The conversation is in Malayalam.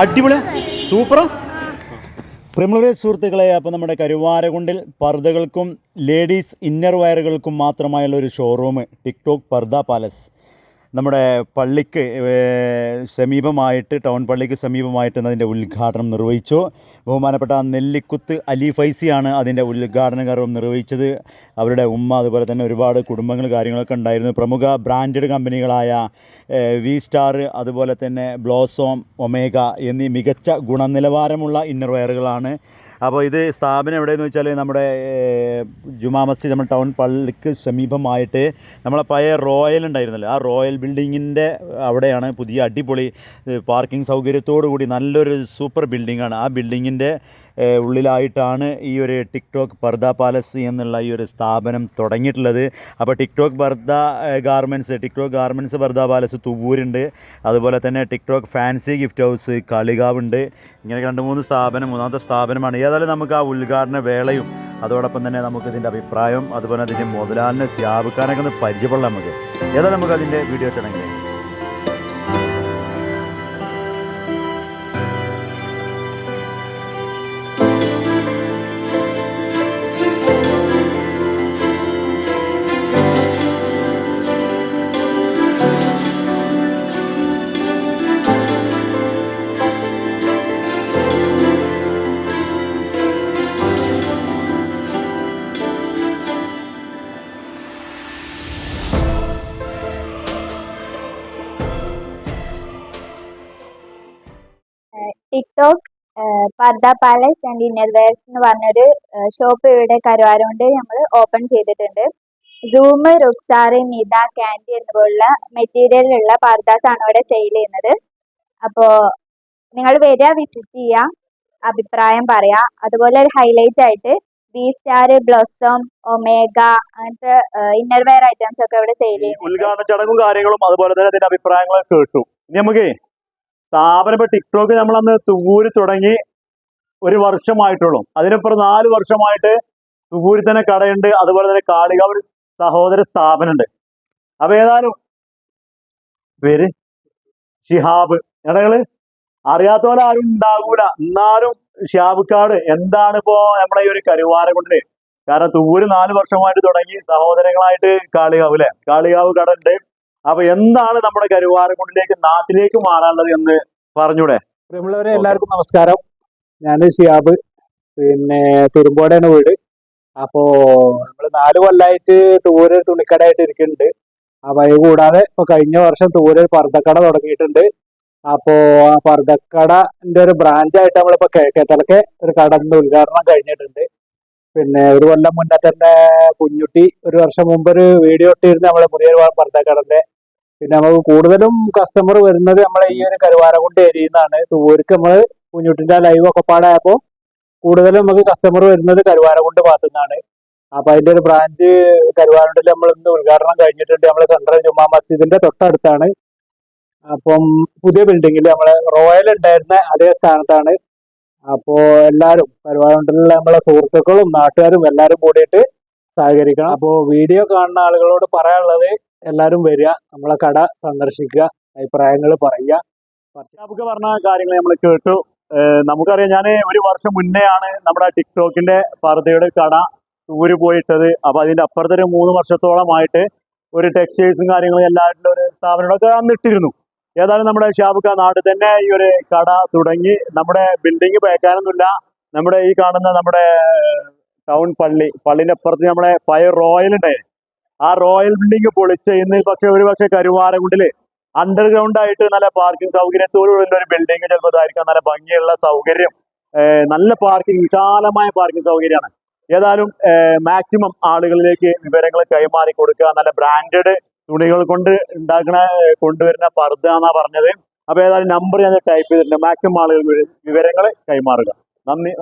അടിപൊളി. സൂപ്പറാ പ്രിമുളരെ സുഹൃത്തുക്കളെ അപ്പോൾ നമ്മുടെ കരുവാരകുണ്ടിൽ പർദ്ദകൾക്കും ലേഡീസ് ഇന്നർ വയറുകൾക്കും മാത്രമായുള്ള ഒരു ഷോറൂം ടിക്ടോക്ക് പർദ്ദ പാലസ്. നമ്മുടെ പള്ളിക്ക് സമീപമായിട്ട് ടൗൺ പള്ളിക്ക് സമീപമായിട്ട് അതിന്റെ ഉദ്ഘാടനം നിർവഹിച്ചു. ബഹുമാനപ്പെട്ട നെല്ലിക്കുത്ത് അലി ഫൈസിയാണ് അതിന്റെ ഉദ്ഘാടന കർവം നിർവഹിച്ചത്. അവരുടെ ഉമ്മ അതുപോലെ തന്നെ ഒരുപാട് കുടുംബങ്ങൾ കാര്യങ്ങളൊക്കെ ഉണ്ടായിരുന്നു. പ്രമുഖ ബ്രാൻഡഡ് കമ്പനികളായ വി സ്റ്റാർ അതുപോലെ തന്നെ ബ്ലോസോം ഒമേഗ എന്നീ മികച്ച ഗുണനിലവാരമുള്ള ഇന്നർ വെയറുകളാണ് അപ്പോൾ ഇത് സ്ഥാപനം എവിടെയെന്ന് വെച്ചാൽ നമ്മുടെ ജുമാ മസ്ജിദ് നമ്മുടെ ടൗൺ പള്ളിക്ക് സമീപമായിട്ട് നമ്മളെ പഴയ റോയൽ ഉണ്ടായിരുന്നല്ലോ. ആ റോയൽ ബിൽഡിങ്ങിന്റെ അവിടെയാണ് പുതിയ അടിപൊളി പാർക്കിംഗ് സൗകര്യത്തോടു കൂടി നല്ലൊരു സൂപ്പർ ബിൽഡിങ്ങാണ്. ആ ബിൽഡിങ്ങിന്റെ ഉള്ളിലായിട്ടാണ് ഈ ഒരു ടിക്ടോക്ക് പർദ പാലസ് എന്നുള്ള ഈ ഒരു സ്ഥാപനം തുടങ്ങിയിട്ടുള്ളത്. അപ്പോൾ TikTok Pardha garments TikTok garments Pardha palace തുവൂരുണ്ട്. അതുപോലെ തന്നെ ടിക്ടോക്ക് ഫാൻസി ഗിഫ്റ്റ് ഹൗസ് കളികാവുണ്ട്. ഇങ്ങനെ രണ്ട് മൂന്ന് സ്ഥാപനം മൂന്നാമത്തെ സ്ഥാപനമാണ്. ഏതായാലും നമുക്ക് ആ ഉദ്ഘാടന വേളയും അതോടൊപ്പം തന്നെ നമുക്ക് ഇതിന്റെ അഭിപ്രായം അതുപോലെ അതിന്റെ മുതലാളിനെ സ്യാപിക്കാനൊക്കെ ഒന്ന് പരിചയപ്പെടാം നമുക്ക്. ഏതായാലും നമുക്ക് അതിന്റെ video ഇട്ടണമെങ്കിൽ TikTok Pardha palace and innerwears എന്ന് പറഞ്ഞൊരു ഷോപ്പ് ഇവിടെ കരുവാരുകൊണ്ട് നമ്മൾ ഓപ്പൺ ചെയ്തിട്ടുണ്ട്. സൂം റുക്സാറ് നിത കാൻഡി എന്നിവയുള്ള മെറ്റീരിയലുള്ള പർദാസ് ആണ് ഇവിടെ സെയിൽ ചെയ്യുന്നത്. അപ്പോൾ നിങ്ങൾ വരിക വിസിറ്റ് ചെയ്യുക അഭിപ്രായം പറയാം. അതുപോലെ ഒരു ഹൈലൈറ്റ് ആയിട്ട് ബി സ്റ്റാർ ബ്ലോസം ഒമേഗ അങ്ങനത്തെ ഇന്നർവെയർ ഐറ്റംസ് ഒക്കെ ഇവിടെ സെയിൽ ചെയ്യും ഉദ്ഘാടന ചടങ്ങും കാര്യങ്ങളും അതുപോലെ തന്നെ അതിന്റെ അഭിപ്രായങ്ങളും കേട്ടു. ഇനി നമുക്ക് സ്ഥാപനം ഇപ്പൊ ടിക്ടോക്ക് നമ്മൾ അന്ന് തുവൂര് തുടങ്ങി ഒരു വർഷമായിട്ടുള്ളൂ. അതിനപ്പുറം നാല് വർഷമായിട്ട് തുവൂരിൽ തന്നെ കടയുണ്ട് അതുപോലെ തന്നെ കാളികാവ് ഒരു സഹോദര സ്ഥാപനമുണ്ട്. അപ്പൊ ഏതായാലും പേര് ഷിഹാബ്. ഇടകൾ അറിയാത്ത പോലെ ആരും ഉണ്ടാകൂല എന്നാലും ഷിഹാബുക്കാട് എന്താണ് ഇപ്പോ നമ്മളെ ഈ ഒരു കരുവാരം കൊണ്ടേ കാരണം തൂര് നാല് വർഷമായിട്ട് തുടങ്ങി സഹോദരങ്ങളായിട്ട് കാളികാവ് അല്ലെ കാളികാവ് കട ഉണ്ട് അപ്പൊ എന്താണ് നമ്മുടെ കരുവാരക്കുണ്ടിലേക്ക് നാട്ടിലേക്ക് മാറാനുള്ളത് എന്ന് പറഞ്ഞൂടെ? പ്രിയമുള്ളവരെ എല്ലാവർക്കും നമസ്കാരം. ഞാൻ ഷിയാബ് പിന്നെ തുരുമ്പോടെയാണ് വീട്. അപ്പോ നമ്മൾ നാല് കൊല്ലായിട്ട് തൂര് തുണിക്കടയായിട്ട് ഇരിക്കുന്നുണ്ട്. അപ്പൊ അത് കൂടാതെ ഇപ്പൊ കഴിഞ്ഞ വർഷം തൂര് പർദ്ദക്കട തുടങ്ങിയിട്ടുണ്ട്. അപ്പോ ആ പർദ്ദക്കടന്റെ ഒരു ബ്രാഞ്ച് ആയിട്ട് നമ്മളിപ്പോ കിഴക്കേത്തലക്കെ ഒരു കടന്റെ ഉദ്ഘാടനം കഴിഞ്ഞിട്ടുണ്ട്. പിന്നെ ഒരു കൊല്ലം മുന്നേ തന്നെ കുഞ്ഞുട്ടി ഒരു വർഷം മുമ്പ് ഒരു വീഡിയോ ഇട്ടിരുന്നു നമ്മളെ പുതിയ പർദ്ദക്കടന്റെ പിന്നെ നമുക്ക് കൂടുതലും കസ്റ്റമർ വരുന്നത് നമ്മളെ ഈ ഒരു കരുവാരകുണ്ട് ഏരിയയിൽ നിന്നാണ് തൂവർക്ക് നമ്മൾ കുഞ്ഞുട്ടിന്റെ ലൈവ് ഒക്കെ പാടായപ്പോ കൂടുതലും നമുക്ക് കസ്റ്റമർ വരുന്നത് കരുവാരകുണ്ട് ഭാഗത്തു നിന്നാണ്. അപ്പൊ അതിന്റെ ഒരു ബ്രാഞ്ച് കരുവാരകുണ്ടിൽ നമ്മൾ ഇന്ന് ഉദ്ഘാടനം കഴിഞ്ഞിട്ടുണ്ട്. നമ്മളെ സെൻട്രൽ ജുമാ മസ്ജിദിന്റെ തൊട്ടടുത്താണ്. അപ്പം പുതിയ ബിൽഡിങ്ങിൽ നമ്മളെ റോയൽ ഉണ്ടായിരുന്ന അതേ സ്ഥാനത്താണ്. അപ്പോ എല്ലാരും കരുവാരകുണ്ടിലുള്ള നമ്മളെ സുഹൃത്തുക്കളും നാട്ടുകാരും എല്ലാരും കൂടിയിട്ട് സഹകരിക്കണം. അപ്പോ വീഡിയോ കാണുന്ന ആളുകളോട് പറയാനുള്ളത് എല്ലാരും വരിക നമ്മളെ കട സന്ദർശിക്കുക അഭിപ്രായങ്ങൾ പറയുക. നമുക്ക് പറഞ്ഞ കാര്യങ്ങൾ നമ്മൾ കേട്ടു. നമുക്കറിയാം ഞാൻ ഒരു വർഷം മുന്നേ ആണ് നമ്മുടെ ടിക്ടോക്കിന്റെ പർദ്ദയുടെ കട ഊര് പോയിട്ടത്. അപ്പൊ അതിന്റെ അപ്പുറത്തൊരു മൂന്ന് വർഷത്തോളമായിട്ട് ഒരു ടെക്സ്റ്റൈൽസും കാര്യങ്ങളും എല്ലാവരുടെ ഒരു സ്ഥാപനങ്ങളൊക്കെ അന്ന് ഇട്ടിരുന്നു ഏതായാലും നമ്മുടെ ഷാബുക്ക നാട് തന്നെ ഈ ഒരു കട തുടങ്ങി. നമ്മുടെ ബിൽഡിംഗ് പേക്കാനൊന്നുമില്ല നമ്മുടെ ഈ കാണുന്ന നമ്മുടെ ടൗൺ പള്ളി പള്ളിന്റെ അപ്പുറത്ത് നമ്മുടെ പയർ റോയൽ ഉണ്ടായിരുന്നു ആ റോയൽ ബിൽഡിംഗ് പൊളിച്ച് ഇന്ന് പക്ഷെ ഒരു പക്ഷെ കരുവാരകുണ്ടിൽ അണ്ടർഗ്രൗണ്ട് ആയിട്ട് നല്ല പാർക്കിംഗ് സൗകര്യത്തോടുള്ള ഒരു ബിൽഡിംഗ് ചിലപ്പോൾ ഇതായിരിക്കാം. നല്ല ഭംഗിയുള്ള സൗകര്യം നല്ല പാർക്കിംഗ് വിശാലമായ പാർക്കിംഗ് സൗകര്യമാണ്. ഏതായാലും മാക്സിമം ആളുകളിലേക്ക് വിവരങ്ങൾ കൈമാറി കൊടുക്കുക. നല്ല ബ്രാൻഡഡ് തുണികൾ കൊണ്ട് ഉണ്ടാക്കുന്ന കൊണ്ടുവരുന്ന പർദ്ദ എന്നാ പറഞ്ഞത്. അപ്പൊ ഏതായാലും നമ്പർ ഞാൻ ടൈപ്പ് ചെയ്തിട്ടുണ്ട്. മാക്സിമം ആളുകൾ വിവരങ്ങൾ കൈമാറുക. നന്ദി.